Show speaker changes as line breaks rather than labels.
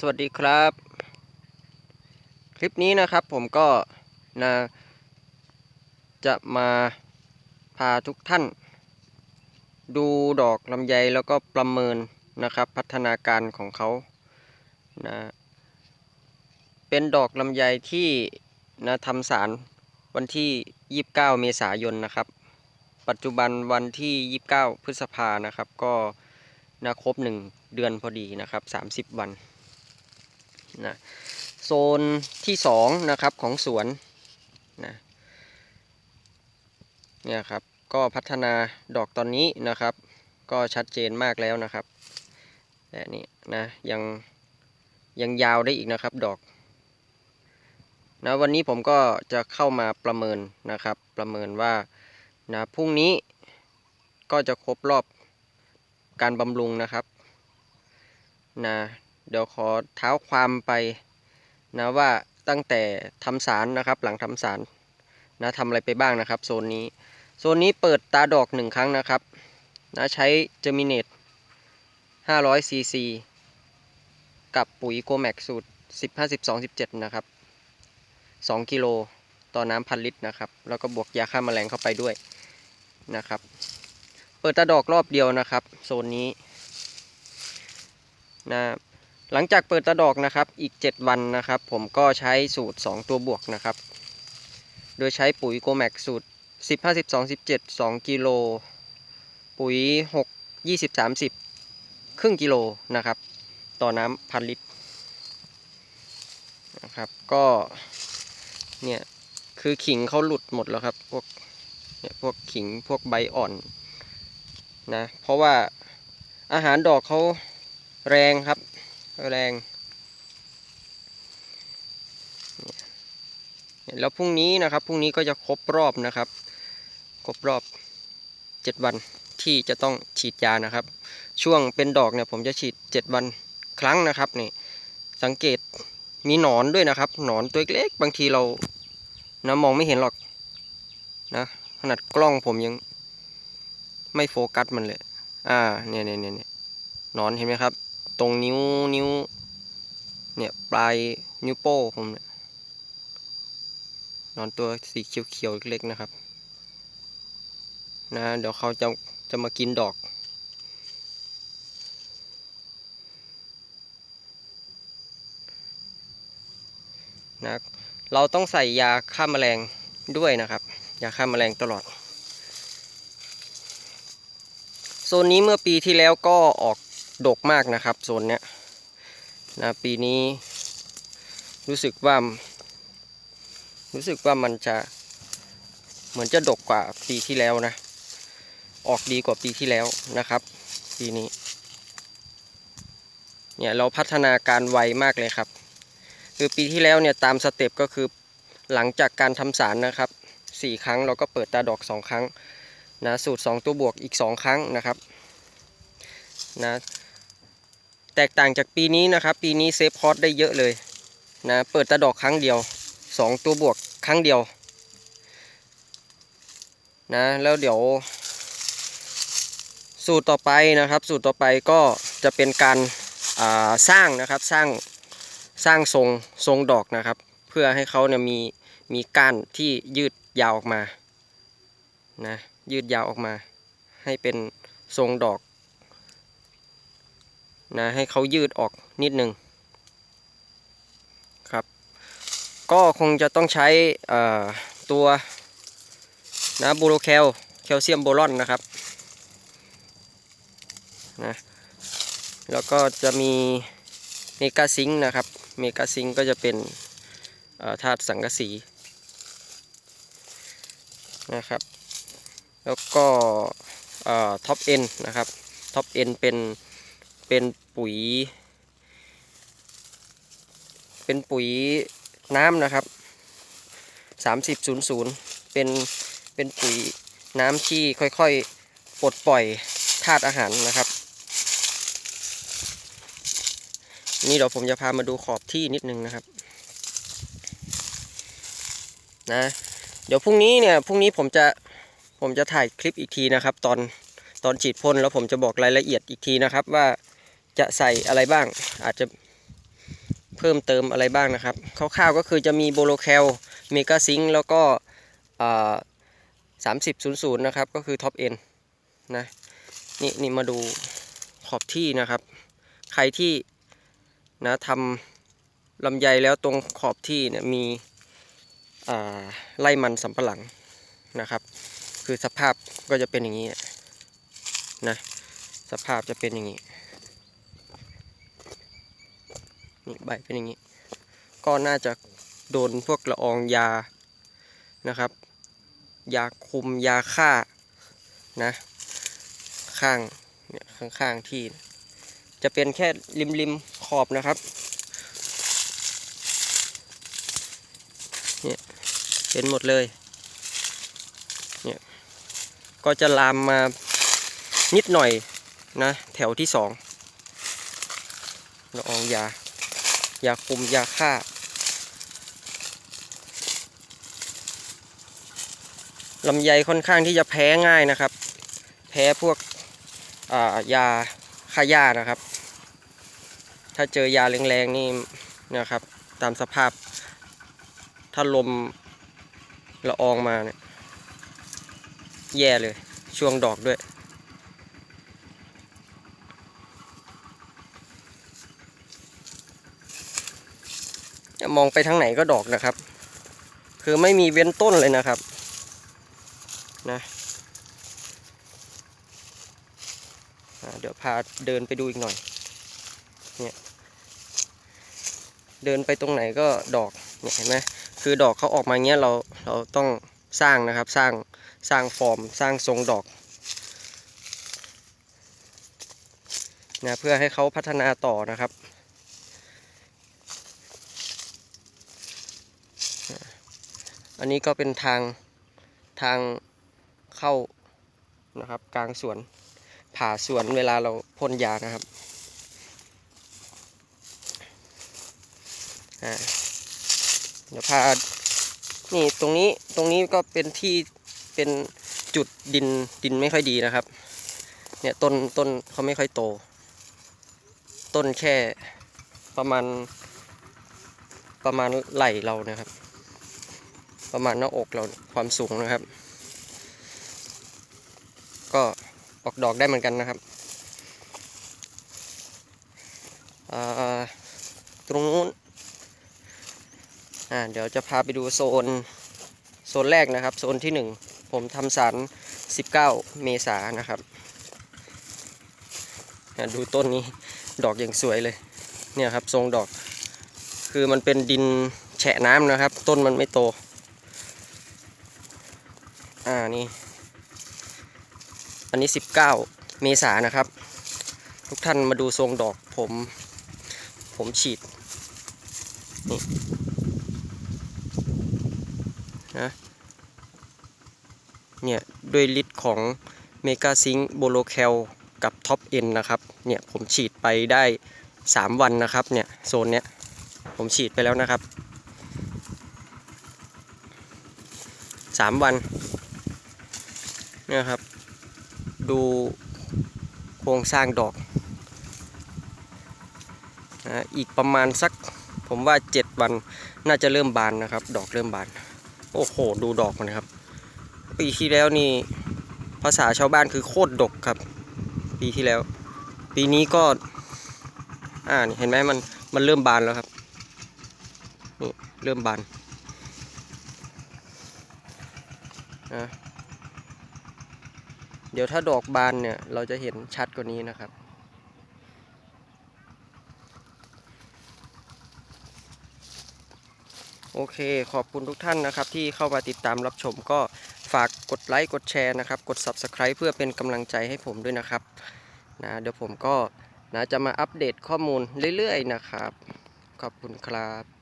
สวัสดีครับ คลิปนี้นะครับผมก็นะจะมาพาทุกท่าน ดูดอกลำไยแล้วก็ประเมินนะครับ พัฒนาการของเขานะเป็นดอกลำไยที่นะทำสารวันที่ 29 เมษายนนะครับ ปัจจุบันวันที่ 29 พฤษภานะครับ ก็นะครบ 1 เดือนพอดีนะครับ 30 วัน นะโซนที่2นะครับของสวนนะเนี่ยครับก็พัฒนาดอกตอนนี้นะครับ ก็ชัดเจนมากแล้วนะครับแต่นี่นะยังยังยาวได้อีกนะครับดอกนะวันนี้ผมก็จะเข้ามาประเมินนะครับ ประเมินว่านะพรุ่งนี้ก็จะครบรอบการบำรุงนะครับนะ เดี๋ยวขอเท้าความไปนะว่าตั้งแต่ทำสารนะครับ หลังทำสารนะทำอะไรไปบ้างนะครับโซนนี้ โซนนี้เปิดตาดอกหนึ่งครั้งนะครับนะใช้เจอร์มิเนต500ซีซีกับปุ๋ยโกแม็กสูตร 10 5 12 17 นะครับ 2 กิโลต่อน้ำพันลิตรนะครับ แล้วก็บวกยาฆ่าแมลงเข้าไปด้วยนะครับ เปิดตาดอกรอบเดียวนะครับ โซนนี้นะ หลังจากเปิดตาดอกนะครับอีก 7 วันนะครับ ผมก็ใช้สูตร 2 ตัวบวกนะครับ โดยใช้ปุ๋ยโกแม็กสูตร 10 5 12 17 2 กิโล ปุ๋ย 6 20 30 ครึ่งกิโลนะครับ ต่อน้ำพันลิตรนะครับก็เนี่ยคือขิงเขาหลุดหมดแล้วครับ พวกเนี่ยพวกขิงพวกใบอ่อนนะเพราะว่าอาหารดอกเขาแรงครับ แรงแล้วพรุ่งนี้นะครับพรุ่งนี้ก็จะครบรอบนะครับ ครบรอบ7วันที่จะต้องฉีดยานะครับ ช่วงเป็นดอกเนี่ยผมจะฉีด7วันครั้งนะครับนี่สังเกตมีหนอนด้วยนะครับ หนอนตัวเล็กบางทีเรานะมองไม่เห็นหรอกนะขนาดกล้องผมยังไม่โฟกัสมันเลย อ่าเนี่ยเนี่ยเนี่ยเนี่ยหนอนเห็นไหมครับ ตรงนิ้วนิ้ว เนี่ยปลายนิ้วโป้งผมเนี่ยนอนตัวสีเขียวๆเล็กๆนะครับ นะ เดี๋ยวเขาจะจะมากินดอก นะเราต้องใส่ยาฆ่าแมลงด้วยนะครับ ยาฆ่าแมลงตลอด โซนนี้เมื่อปีที่แล้วก็ออก ดกมากนะครับโซนเนี้ยนะปีนี้รู้สึกว่า รู้สึกว่ามันจะเหมือนจะดกกว่าปีที่แล้วนะ ออกดีกว่าปีที่แล้วนะครับ ปีนี้ เนี่ยเราพัฒนาการไวมากเลยครับ คือปีที่แล้วเนี่ยตามสเต็ปก็คือหลังจากการทำสารนะครับสี่ครั้งเราก็เปิดตาดอกสองครั้งนะสูตร2ตัวบวกอีก2ครั้งนะครับนะ แตกต่างจากปีนี้นะครับ ปีนี้เซฟคอร์สได้เยอะเลยนะเปิดตาดอกครั้งเดียว 2 ตัวบวกครั้งเดียวนะแล้วเดี๋ยวสูตรต่อไปนะครับ สูตรต่อไปก็จะเป็นการาสร้างนะครับสร้างสร้างทรงทรงดอกนะครับ เพื่อให้เขาเนี่ยมีมีก้านที่ยืดยาวออกมานะยืดยาวออกมา ให้เป็นทรงดอก นะให้เขายืดออกนิดนึงครับ ก็คงจะต้องใช้ตัวนะบูโรแคลแคลเซียมโบรอนนะครับนะแล้วก็จะมีเมกาซิงค์นะครับ เมกาซิงค์ก็จะเป็นธาตุสังกะสีนะครับ แล้วก็ท็อปเอ็นนะครับ ท็อปเอ็นเป็น เป็นปุ๋ย เป็นปุ๋ยน้ำนะครับ3000เป็นเป็นปุ๋ยน้ำที่ค่อยๆปลดปล่อยธาตุอาหารนะครับ นี่เดี๋ยวผมจะพามาดูขอบที่นิดนึงนะครับนะเดี๋ยวพรุ่งนี้เนี่ยพรุ่งนี้ผมจะผมจะถ่ายคลิปอีกทีนะครับ ตอนตอนฉีดพ่นแล้วผมจะบอกรายละเอียดอีกทีนะครับว่า จะใส่อะไรบ้าง อาจจะเพิ่มเติมอะไรบ้างนะครับคร่าวๆก็คือจะมีโบโลแคลเมกาซิงแล้วก็สามสิบศูนย์ศูนย์นะครับ ก็คือท็อปเอ็นนะนี่นี่มาดูขอบที่นะครับ ใครที่นะทำลำไยแล้วตรงขอบที่เนี่ยมีไล่มันสำปะหลังนะครับ คือสภาพก็จะเป็นอย่างนี้นะสภาพจะเป็นอย่างนี้ นี่ใบเป็นอย่างนี้ ก็น่าจะโดนพวกละอองยานะครับ ยาคุมยาฆ่านะ ข้างเนี่ยข้างๆที่ จะเป็นแค่ริมริมๆขอบนะครับเนี่ยเห็นหมดเลยเนี่ยก็จะลามมานิดหน่อยนะ แถวที่สองละอองยา ยาคุมยาฆ่า ลำไยค่อนข้างที่จะแพ้ง่ายนะครับ แพ้พวกายาฆ่าหญ้านะครับ ถ้าเจอยาแรงๆนี่นะครับ ตามสภาพ ถ้าลมละอองมาเนี่ยแย่เลย ช่วงดอกด้วย มองไปทางไหนก็ดอกนะครับ คือไม่มีเว้นต้นเลยนะครับนะเดี๋ยวพาเดินไปดูอีกหน่อยเนี่ยเดินไปตรงไหนก็ดอกเนี่ยเห็นไหมคือดอกเขาออกมาเงี้ยเราเราต้องสร้างนะครับสร้างสร้างฟอร์มสร้างทรงดอกนะเพื่อให้เขาพัฒนาต่อนะครับ อันนี้ก็เป็นทางทางเข้านะครับ กลางสวนผ่าสวนเวลาเราพ่นยานะครับเดี๋ยวพานี่ตรงนี้ตรงนี้ก็เป็นที่เป็นจุดดินดินไม่ค่อยดีนะครับ เนี่ยต้นต้นเขาไม่ค่อยโต ต้นแค่ประมาณประมาณไหล่เรานะครับ ประมาณหน้าอกเราความสูงนะครับ ก็ออกดอกได้เหมือนกันนะครับ ตรงนู้นเดี๋ยวจะพาไปดูโซน โซนแรกนะครับ โซนที่หนึ่งผมทำสาร 19 เมษานะครับดูต้นนี้ดอกอย่างสวยเลย เนี่ยครับทรงดอก คือมันเป็นดินแฉะน้ำนะครับ ต้นมันไม่โต อ่านี่ อันนี้ 19 เมษานนะครับ ทุกท่านมาดูทรงดอกผม ผมฉีด นี่นะเนี่ยด้วยฤทธิ์ของเมกาซิงโบโลแคลกับท็อปเอ็นนะครับ เนี่ยผมฉีดไปได้ 3 วันนะครับ เนี่ยโซนเนี้ยผมฉีดไปแล้วนะครับ 3 วัน เนี่ยครับ ดูโครงสร้างดอกนะอีกประมาณสักผมว่า 7 วันน่าจะเริ่มบานนะครับ ดอกเริ่มบาน โอ้โห ดูดอกมันครับ ปีที่แล้วนี่ภาษาชาวบ้านคือโคตรดกครับ ปีที่แล้ว ปีนี้ก็ อ่านี่เห็นไหมมันมันเริ่มบานแล้วครับนี่เริ่มบานนะ ดี๋ยวถ้าดอกบานเนี่ยเราจะเห็นชัดกว่านี้นะครับ โอเคขอบคุณทุกท่านนะครับ ที่เข้ามาติดตามรับชมก็ฝากกดไลค์กดแชร์นะครับ กด Subscribe เพื่อเป็นกำลังใจให้ผมด้วยนะครับนะเดี๋ยวผมก็นะจะมาอัปเดตข้อมูลเรื่อยๆนะครับ ขอบคุณครับ